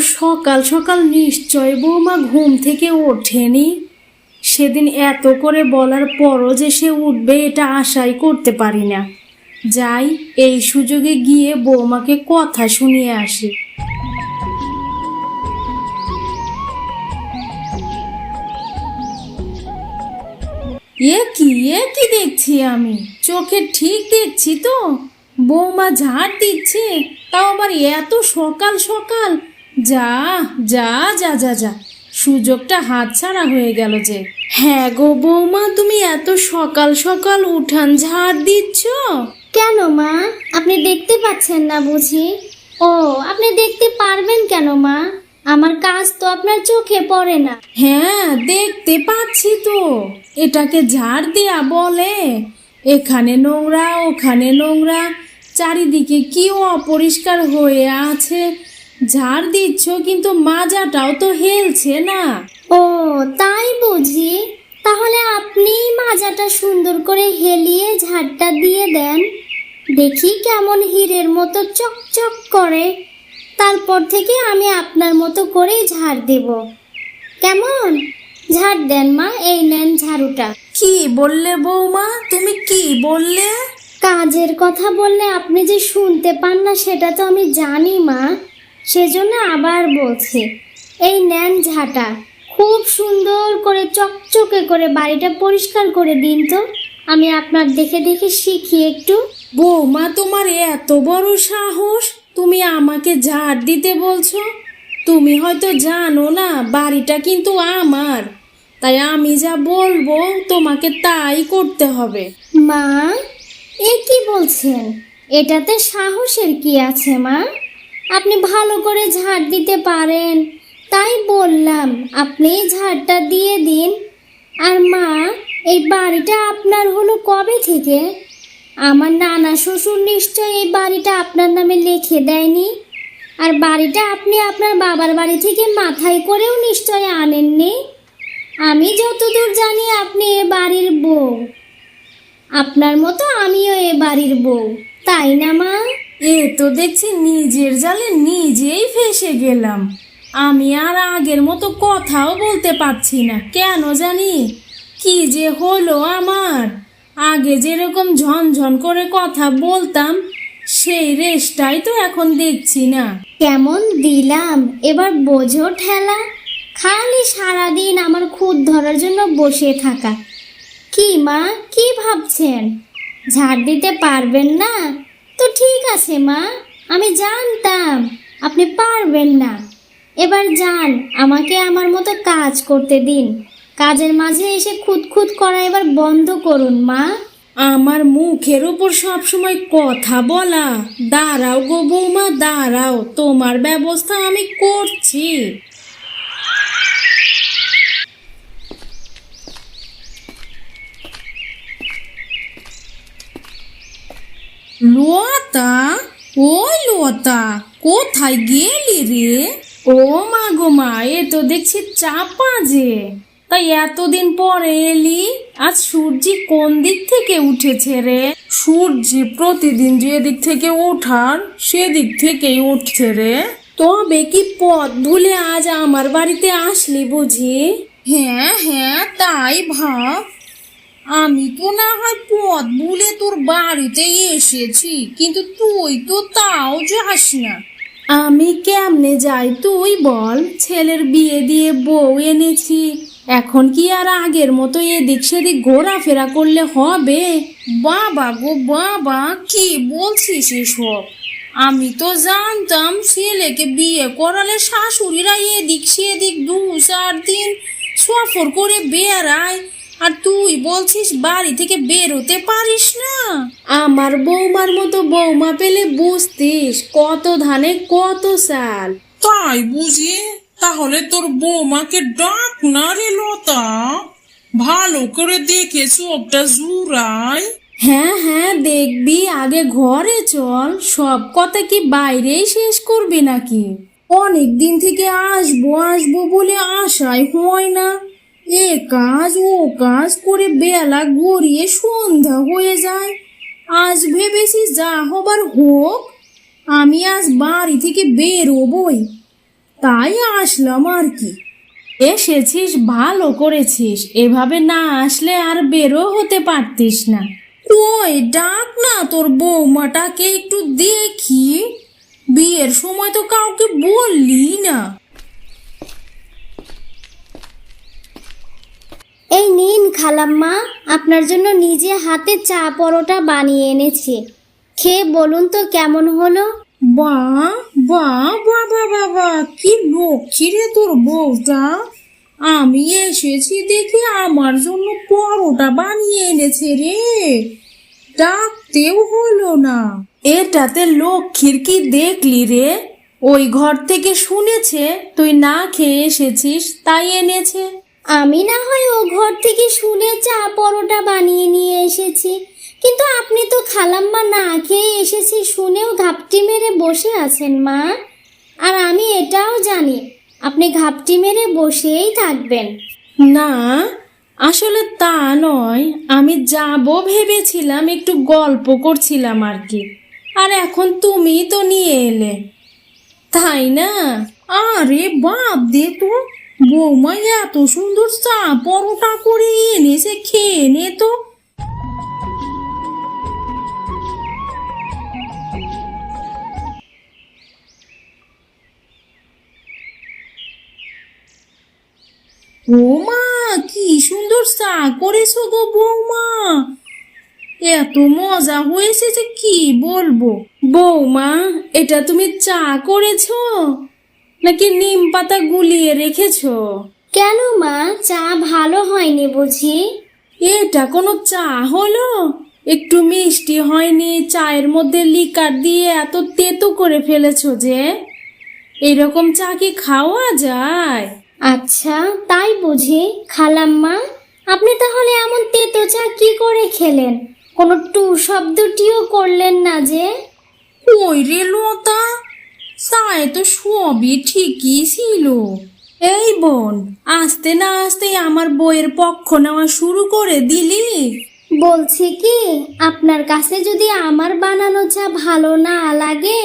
সকাল সকাল নিশ্চয় বৌমা ঘুম থেকে ওঠেনি। সেদিন এত করে বলার পরও যে সে উঠবে এটা আশাই করতে পারি না। যাই, এই সুযোগে গিয়ে বৌমাকে কথা শুনিয়ে আসি। এ কি এ কি দেখছি আমি? চোখে ঠিক দেখছি তো? বৌমা ঝাড় দিচ্ছে, তাও আবার এত সকাল সকাল যা যা যা যা যা। সুযোগটা হাতছাড়া হয়ে গেল যে। হ্যাঁ গো বৌমা তুমি এত সকাল সকাল উঠান ঝাড় দিচ্ছ? কেন মা? আপনি দেখতে পাচ্ছেন না বুঝি। ও আপনি দেখতে পারবেন কেন মা? আমার কাজ তো আপনার চোখে পড়ে না। হ্যাঁ দেখতে পাচ্ছি তো। এটাকে ঝাড় দেয়া বলে। এখানে নোংরা ওখানে নোংরা। চারিদিকে কি অপরিষ্কার হয়ে আছে। ঝাড় দিচ্ছ কিন্তু মাজাটাও তো হেলছে না। ও তাই বুঝি। তাহলে আপনি মাজাটা সুন্দর করে হেলিয়ে ঝাড়টা দিয়ে দেন। দেখি কেমন হীরের মতো চকচক করে। তারপর থেকে আমি আপনার মতো করেই ঝাড় দেব। কেমন? ঝাড় দেন মা এই নেন ঝাড়ুটা। কি বললে বৌমা? তুমি কি বললে? কাজের কথা বললে আপনি যে শুনতে পান না সেটা তো আমি জানি মা। সেজন্য আবার বলছি এই নেন ঝাঁটা খুব সুন্দর করে চকচকে করে বাড়িটা পরিষ্কার করে দিন তো। আমি আপনার দেখে দেখে শিখি একটু। বৌমা তোমার এত বড় সাহস তুমি আমাকে ঝাড় দিতে বলছো? তুমি হয়তো জানো না বাড়িটা কিন্তু আমার। তাই আমি যা বলব তোমাকে তাই করতে হবে। মা এ কি বলছেন? এটাতে সাহসের কি আছে মা? আপনি ভালো করে ঝাড় দিতে পারেন। তাই বললাম, আপনি ঝাড়টা দিয়ে দিন। আর মা, এই বাড়িটা আপনার হলো কবে থেকে? আমার নানা শ্বশুর নিশ্চয় এই বাড়িটা আপনার নামে লিখে দেয়নি। আর বাড়িটা আপনি আপনার বাবার বাড়ি থেকে মাথায় করেও নিশ্চয় আনেননি। আমি যতদূর জানি আপনি এ বাড়ির বউ। আপনার মতো আমিও এ বাড়ির বউ। তাই না মা? এ তো দেখছি নিজের জালে নিজেই ফেসে গেলাম। আমি আর আগের মতো কথাও বলতে পারছি না, কেন জানি? কি যে হলো আমার? আগে যেরকম ঝনঝন করে কথা বলতাম, সেই রেশটাই তো এখন দেখছি না। কেমন দিলাম, এবার বোঝো ঠেলা। খালি সারাদিন আমার খুদ ধরার জন্য বসে থাকা। কি মা, কি ভাবছেন? ঝাড় দিতে পারবেন না? তো ঠিক আছে, মা। আমি জানতাম, আপনি পারবেন না। এবার যান, আমাকে আমার মতো কাজ করতে দিন। কাজের মাঝে এসে খুঁতখুত করা এবার বন্ধ করুন, মা। আমার মুখের উপর সবসময় কথা বলা। দাঁড়াও গো বৌমা, দাঁড়াও। তোমার ব্যবস্থা আমি করছি। লতা ওই লতা কোথায় গেলি রে? ও মা গো মা এ তো দেখছি চাপা যে। তাই এতদিন পরে এলি আজ সূর্যি কোন দিক থেকে উঠেছে রে? সূর্যি প্রতিদিন যে দিক থেকে ওঠার সেদিক থেকেই উঠছে রে। তবে কি পথ ভুলে আজ আমার বাড়িতে আসলি বুঝি? হ্যাঁ হ্যাঁ তাই ভাব। আমি তো না হয় পথ ভুলে তোর বাড়িতে এসেছি কিন্তু তুই তো তাও যাস না। আমি কেমনে যাই তুই বল ছেলের বিয়ে দিয়ে বউ এনেছি এখন কি আর আগের মতো এদিক সেদিক ঘোরাফেরা করলে হবে? বাবা গো বাবা কি বলছিস এসব? আমি তো জানতাম ছেলেকে বিয়ে করালে শাশুড়িরা এদিক সেদিক দু চার দিন সফর করে বেড়ায় আর তুই বলছিস বাড়ি থেকে বেরোতে পারিস না? আমার বৌমার মতো বৌমা পেলে বুঝতিস কত ধানে কত চাল। তাই বুঝি? তাহলে তোর বৌমাকে ডাক না রে লতা। ভালো করে দেখে চোখটা জুড়াই হ্যাঁ হ্যাঁ দেখবি আগে ঘরে চল। সব কথা কি বাইরেই শেষ করবি নাকি? অনেক দিন থেকে আসব আসব বলে আশাই হয় না। এ কাজ, ও কাজ করে বেলা গড়িয়ে সন্ধ্যা হয়ে যায়। আজ ভেবেছি যা হবার হোক, আমি আজ বাড়ি থেকে বেরোবই। তাই আসলাম আর কি। এসেছিস, ভালো করেছিস। এভাবে না আসলে আর বেরো হতে পারতিস না। ওই ডাক না তোর বৌমাটাকে একটু দেখি। বিয়ের সময় তো কাউকে বললি না। নিন খালাম্মা, আপনার জন্য নিজে হাতে চা পরোটা বানিয়ে এনেছি। খেয়ে বলুন তো কেমন হলো? বা বা বাবা বাবা কি লক্ষ্মী রে তোর বউটা? আমি এসেছি দেখে আমার জন্য পরোটা বানিয়ে এনেছে রে। ডাকতেও হলো না। এটাতে লক্ষ্মীর কি দেখলি রে? ওই ঘর থেকে শুনেছে, তুই না খেয়ে এসেছিস, তাই এনেছে। আমি না হয় ও ঘর থেকে শুনে চা পরোটা বানিয়ে নিয়ে এসেছি। কিন্তু আপনি তো খালাম্মা না খেয়ে এসেছি শুনেও ঘাপটি মেরে বসে আছেন, মা। আর আমি এটাও জানি, আপনি ঘাপটি মেরে বসেই থাকবেন। না, আসলে তা নয়। আমি যাব ভেবেছিলাম, একটু গল্প করছিলাম আর কি। আর এখন তুমি তো নিয়ে এলে। তাই না? আরে বাপ দে তো বৌমা, এত সুন্দর চা, পরোটা করে এনেছে, খেয়ে নে তো। ও মা কি সুন্দর চা করেছ গো বৌমা। এত মজা হয়েছে যে কি বলব। বৌমা, এটা তুমি চা করেছ? নাকি নিম পাতা গুলিয়ে রেখেছো? কেন মা? চা ভালো হয়নি বুঝি। এটা কোনো চা হলো? একটু মিষ্টি হয়নি চায়ের মধ্যে লিকার দিয়ে এত তেতো করে ফেলেছো যে। এরকম চা কি খাওয়া যায়? আচ্ছা তাই বুঝি। খালাম্মা আপনি তাহলে এমন তেতো চা কি করে খেলেন? কোনো টু শব্দটিও করলেন না যে। ওই রে লতা চায় তো সবই ঠিকই ছিল। এই বোন, আসতে না আসতে আমার বইয়ের পক্ষ নেওয়া শুরু করে দিলি। বলছি কি, আপনার কাছে যদি আমার বানানো চা ভালো না লাগে,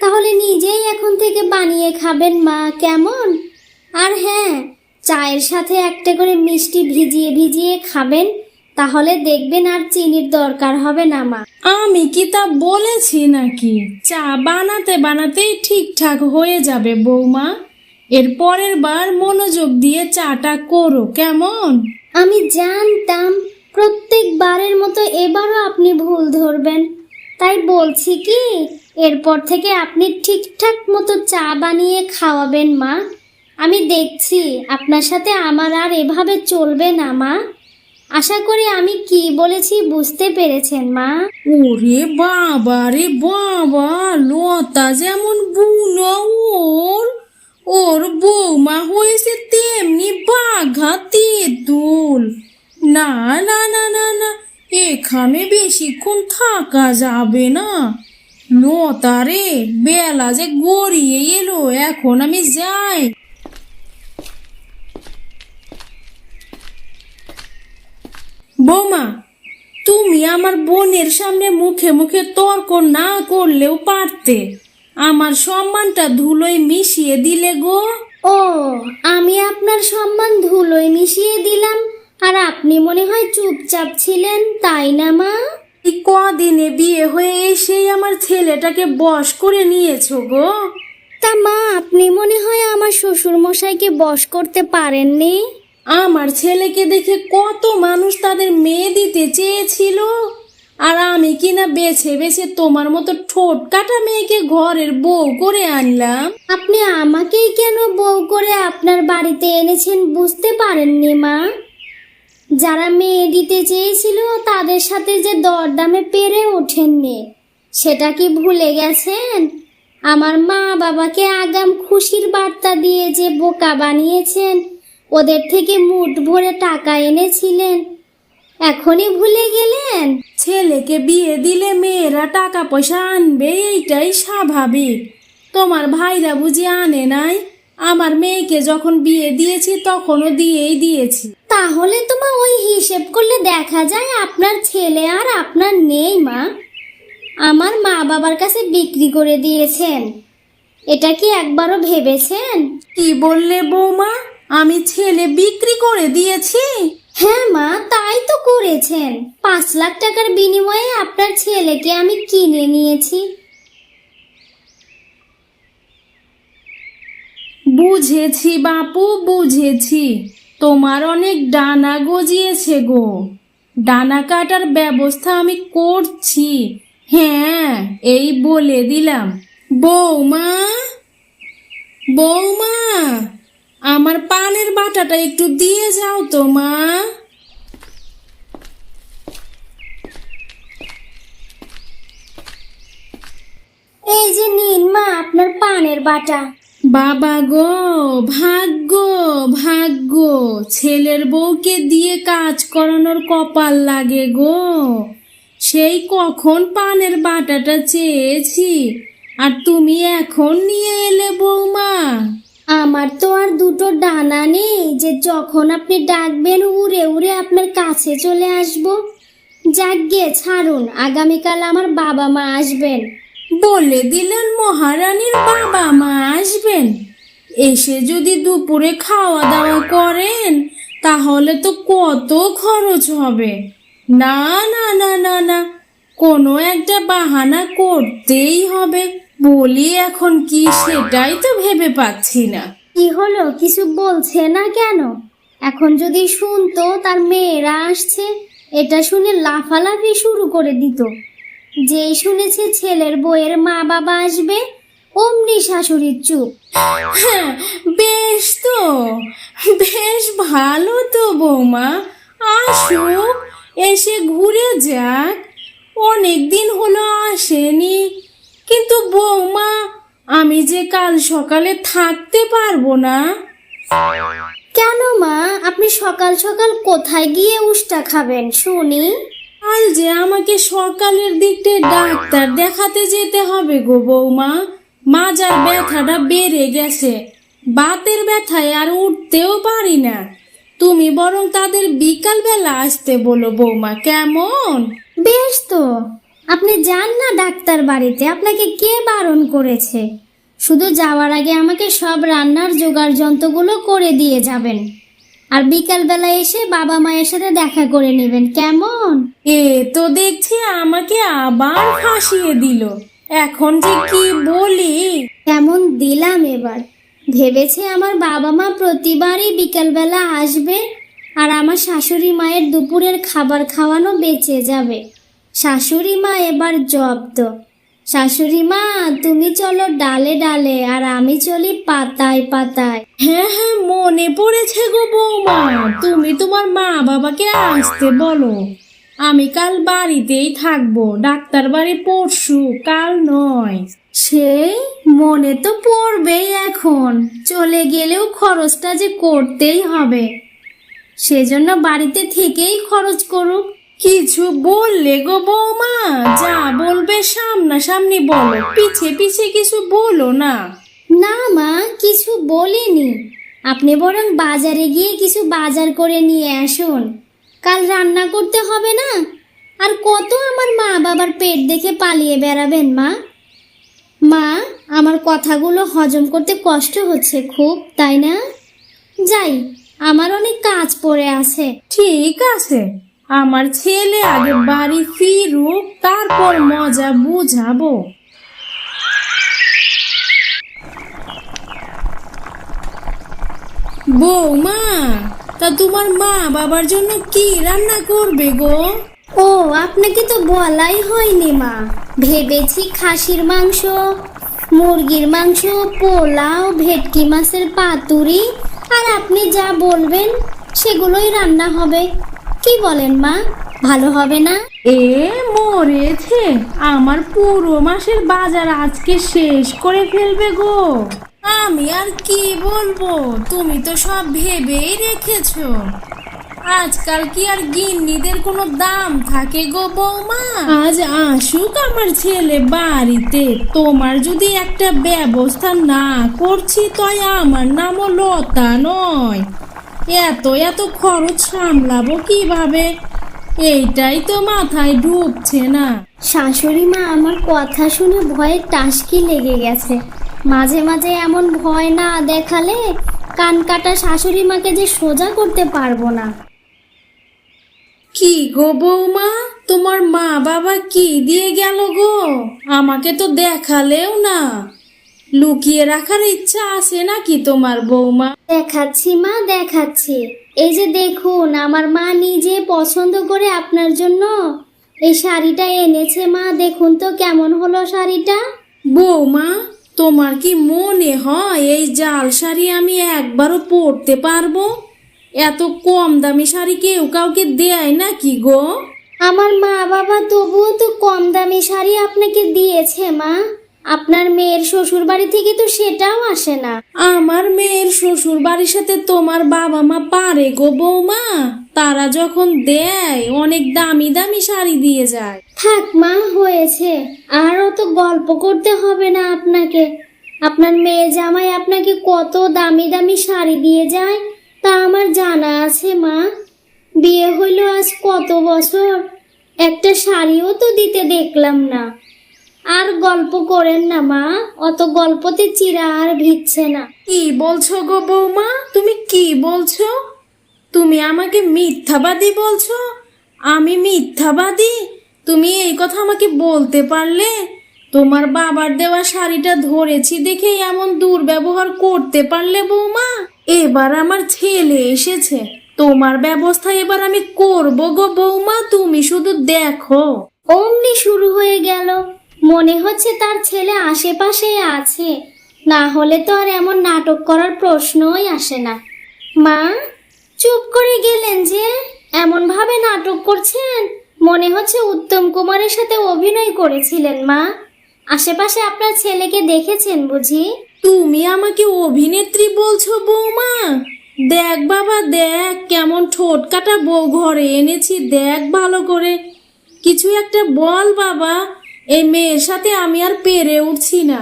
তাহলে নিজেই এখন থেকে বানিয়ে খাবেন মা, কেমন? আর হ্যাঁ চায়ের সাথে একটা করে মিষ্টি ভিজিয়ে ভিজিয়ে খাবেন তাহলে দেখবেন আর চিনির দরকার হবে না মা। আমি কি তা বলেছি নাকি? চা বানাতে বানাতেই ঠিকঠাক হয়ে যাবে বৌমা। এর পরের বার মনোযোগ দিয়ে চাটা করো কেমন? আমি জানতাম প্রত্যেকবারের মতো এবারও আপনি ভুল ধরবেন। তাই বলছি কি এরপর থেকে আপনি ঠিকঠাক মতো চা বানিয়ে খাওয়াবেন মা। আমি দেখছি আপনার সাথে আমার আর এভাবে চলবে না মা। আশা করি আমি কি বলেছি বুঝতে পেরেছেন, মা। ওরে বাবা রে বাবা, লতা যেমন বুনো ওর ওর বৌমা হয়েছে তেমনি বাঘা তেঁতুল না না না না না, এখানে বেশিক্ষণ থাকা যাবে না। লতা রে, বেলা যে গড়িয়ে এলো, এখন আমি যাই। বৌমা তুমি আমার বোনের সামনে মুখে মুখে তর্ক না করলেও পারতে। আমার সম্মানটা ধুলোয় মিশিয়ে দিলে গো। ও আমি আপনার সম্মান ধুলোয় মিশিয়ে দিলাম। আর আপনি মনে হয় চুপচাপ ছিলেন তাই না মা? এই কদিনে বিয়ে হয়ে এসেই আমার ছেলেটাকে বশ করে নিয়েছো গো। তা মা আপনি মনে হয় আমার শ্বশুর মশাইকে বশ করতে পারেননি? আমার ছেলেকে দেখে কত মানুষ তাদের মেয়ে দিতে চেয়েছিল। আর আমি কিনা বেছে বেছে তোমার মতো ঠোঁট কাটা মেয়েকে ঘরের বউ করে আনলাম। আপনি আমাকেই কেন বউ করে আপনার বাড়িতে এনেছেন বুঝতে পারেননি, মা? যারা মেয়ে দিতে চেয়েছিল তাদের সাথে যে দরদামে পেরে ওঠেননি, সেটা কি ভুলে গেছেন? আমার মা বাবাকে আগাম খুশির বার্তা দিয়ে যে বোকা বানিয়েছেন ওদের থেকে মুঠ ভরে টাকা এনেছিলেন। এখনই ভুলে গেলেন? ছেলেকে বিয়ে দিলে মেয়েরা টাকা পয়সা আনবে এইটাই স্বাভাবিক। তোমার ভাইরা বুঝি আনে নাই? আমার মেয়েকে যখন বিয়ে দিয়েছি তখনও দিয়েই দিয়েছি। তাহলে তোমার ওই হিসেব করলে দেখা যায় আপনার ছেলে আর আপনার নেই মা। আমার মা বাবার কাছে বিক্রি করে দিয়েছেন। এটা কি একবারও ভেবেছেন? কি বললে বৌমা? আমি ছেলে বিক্রি করে দিয়েছি। হ্যাঁ মা তাই তো করেছেন। পাঁচ লাখ টাকার বিনিময়ে আপনার ছেলেকে আমি কিনে নিয়েছি। বুঝেছি বাপু বুঝেছি। তোমার অনেক ডানা গজিয়েছে গো। ডানা কাটার ব্যবস্থা আমি করছি। হ্যাঁ এই বলে দিলাম। বৌমা বৌমা। আমার পানের বাটাটা একটু দিয়ে যাও তো মা। এই যে নিন মা আপনার পানের বাটা। বাবা গো ভাগ্য ভাগ্য ছেলের বউকে দিয়ে কাজ করানোর কপাল লাগে গো। সেই কখন পানের বাটাটা চেয়েছি আর তুমি এখন নিয়ে এলে বৌমা। আমার তো আর দুটো ডানা নেই যে যখন আপনি ডাকবেন উড়ে উড়ে আপনার কাছে চলে আসব। যাক গিয়ে ছাড়ুন, আগামীকাল আমার বাবা মা আসবেন। বলে দিলেন মহারানীর বাবা মা আসবেন। এসে যদি দুপুরে খাওয়া দাওয়া করেন, তাহলে তো কত খরচ হবে। না না না না না, কোনো একটা বাহানা করতেই হবে। বলি এখন কি সেটাই তো ভেবে পাচ্ছি না। কি হলো? কিছু বলছে না কেন? এখন যদি শুনতো তার মেয়েরা আসছে এটা শুনে লাফালাফি শুরু করে দিত। যেই শুনেছে ছেলের বইয়ের মা বাবা আসবে অমনি শাশুড়ির চুপ। হ্যাঁ বেশ তো বেশ ভালো তো বৌমা। আসুক এসে ঘুরে যাক। অনেক দিন হলো আসেনি। কিন্তু বৌমা আমি যে কাল সকালে থাকতে পারব না। কেন মা? আপনি সকাল সকাল কোথায় গিয়ে উষ্টা খাবেন শুনি। কাল যে আমাকে সকালের দিকটায় ডাক্তার দেখাতে যেতে হবে গো বৌমা মাজার ব্যথাটা বেড়ে গেছে। বাতের ব্যথায় আর উঠতেও পারি না। তুমি বরং তাদের বিকাল বেলা আসতে বলো বৌমা কেমন? বেশ তো। আপনি যান না ডাক্তার বাড়িতে আপনাকে কে বারণ করেছে? শুধু যাওয়ার আগে আমাকে সব রান্নার জোগাড় যন্ত্রগুলো করে দিয়ে যাবেন। আর বিকালবেলা এসে বাবা মায়ের সাথে দেখা করে নেবেন কেমন? এ তো দেখছি আমাকে আবার ফাঁসিয়ে দিল। এখন যে কি বলি? কেমন দিলাম এবার। ভেবেছে আমার বাবা মা প্রতিবারই বিকালবেলা আসবে আর আমার শাশুড়ি মায়ের দুপুরের খাবার খাওয়ানো বেঁচে যাবে। শাশুড়ি মা এবার জব্দ। শাশুড়ি মা তুমি চলো ডালে ডালে আর আমি চলি পাতায় পাতায়। হ্যাঁ হ্যাঁ মনে পড়েছে গো বৌমা, তুমি তোমার মা বাবাকে আসতে বলো। আমি কাল বাড়িতেই থাকব, ডাক্তার বাড়ি পরশু, কাল নয়। সে মনে তো পড়বেই এখন, চলে গেলেও খরচটা যে করতেই হবে। সেজন্য বাড়িতে থেকেই খরচ করুক। কিছু বললে গো বৌমা যা বলবে সামনাসামনি বলো পিছে পিছে কিছু বলো না। না মা কিছু বলিনি। আপনি বরং বাজারে গিয়ে কিছু বাজার করে নিয়ে আসুন। কাল রান্না করতে হবে না? আর কত আমার মা বাবার পেট দেখে পালিয়ে বেড়াবেন মা? মা আমার কথাগুলো হজম করতে কষ্ট হচ্ছে খুব তাই না? যাই আমার অনেক কাজ পড়ে আছে। ঠিক আছে। আমার ছেলে আগে বাড়ি ফিরুক তারপর মজা বুঝাবো। বৌমা তা তোমার মা বাবার জন্য কি রান্না করবে গো? ও আপনাকে তো বলাই হয়নি মা। ভেবেছি খাসির মাংস মুরগির মাংস পোলাও ভেটকি মাছের পাতুরি আর আপনি যা বলবেন সেগুলোই রান্না হবে। কি বলেন মা? ভালো হবে না? এ মরেছে। আমার পুরো মাসের বাজার আজকে শেষ করে ফেলবে গো। আমি আর কি বলব? তুমি তো সব ভেবেই রেখেছো। আজকাল কি আর গিন্নিদের কোনো দাম থাকে গো বৌমা? আজ আসুক আমার ছেলে বাড়িতে। তোমার যদি একটা ব্যবস্থা না করছি তাই আমার নামও লতা নয়। এত এত খরচ সামলাবো কীভাবে? এইটাই তো মাথায় ঢুকছে না। শাশুড়ি মা আমার কথা শুনে ভয়ে টাসকি লেগে গেছে। মাঝে মাঝে এমন ভয় না দেখালে কান কাটা শাশুড়ি মাকে যে সোজা করতে পারব না। কি গো বৌমা তোমার মা বাবা কি দিয়ে গেল গো? আমাকে তো দেখালেও না। লুকিয়ে রাখার ইচ্ছা আছে নাকি তোমার বৌমা? দেখাচ্ছি মা দেখাচ্ছি। এই যে দেখুন আমার মা নিজে পছন্দ করে আপনার জন্য এই শাড়িটা এনেছে মা। দেখুন তো কেমন হলো শাড়িটা। বৌমা তোমার কি মনে হয় এই জাল শাড়ি আমি একবারও পরতে পারব? এত কম দামি শাড়ি কেউ কাউকে দেয় নাকি গো? আমার মা বাবা তবুও তো কম দামি শাড়ি আপনাকে দিয়েছে মা। আপনার মেয়ের শ্বশুর বাড়ি থেকে তো সেটাও আসে না। আমার মেয়ের শ্বশুর বাড়ির সাথে তোমার বাবা মা পারে গো বৌমা। তারা যখন দেয় অনেক দামি দামি শাড়ি দিয়ে যায়। থাক মা হয়েছে। আর অত গল্প করতে হবে না আপনাকে। আপনার মেয়ে জামাই আপনাকে কত দামি দামি শাড়ি দিয়ে যায় তা আমার জানা আছে মা। বিয়ে হইল আজ কত বছর? একটা শাড়িও তো দিতে দেখলাম না। আর গল্প করেন না মা। অত গল্পতে চিরা আর ভিচ্ছে না। কি বলছো গো বৌমা? তুমি কি বলছো? তুমি আমাকে মিথ্যাবাদী বলছো? আমি মিথ্যাবাদী? তুমি এই কথা আমাকে বলতে পারলে? তোমার বাবার দেওয়া শাড়িটা ধরেছি দেখে এমন দুর্ব্যবহার করতে পারলে বৌমা? এবার আমার ছেলে এসেছে। তোমার ব্যবস্থা এবার আমি করব গো বৌমা তুমি শুধু দেখো। অমনি শুরু হয়ে গেল মনে হচ্ছে তার ছেলে আশেপাশে আছে। না হলে তো আর এমন নাটক করার প্রশ্নই আসে না। মা, চুপ করে গেলেন যে এমন ভাবে নাটক করছেন? মনে হচ্ছে উত্তম কুমারের সাথে অভিনয় করেছিলেন, মা। আশেপাশে আপনার ছেলেকে দেখেছেন বুঝি? তুমি আমাকে অভিনেত্রী বলছো, বৌমা। দেখ বাবা, দেখ, কেমন ঠোঁট কাটা বউ ঘরে এনেছি, দেখ ভালো করে। কিছু একটা বল বাবা। এই মেয়ের সাথে আমি আর পেরে উঠছি না।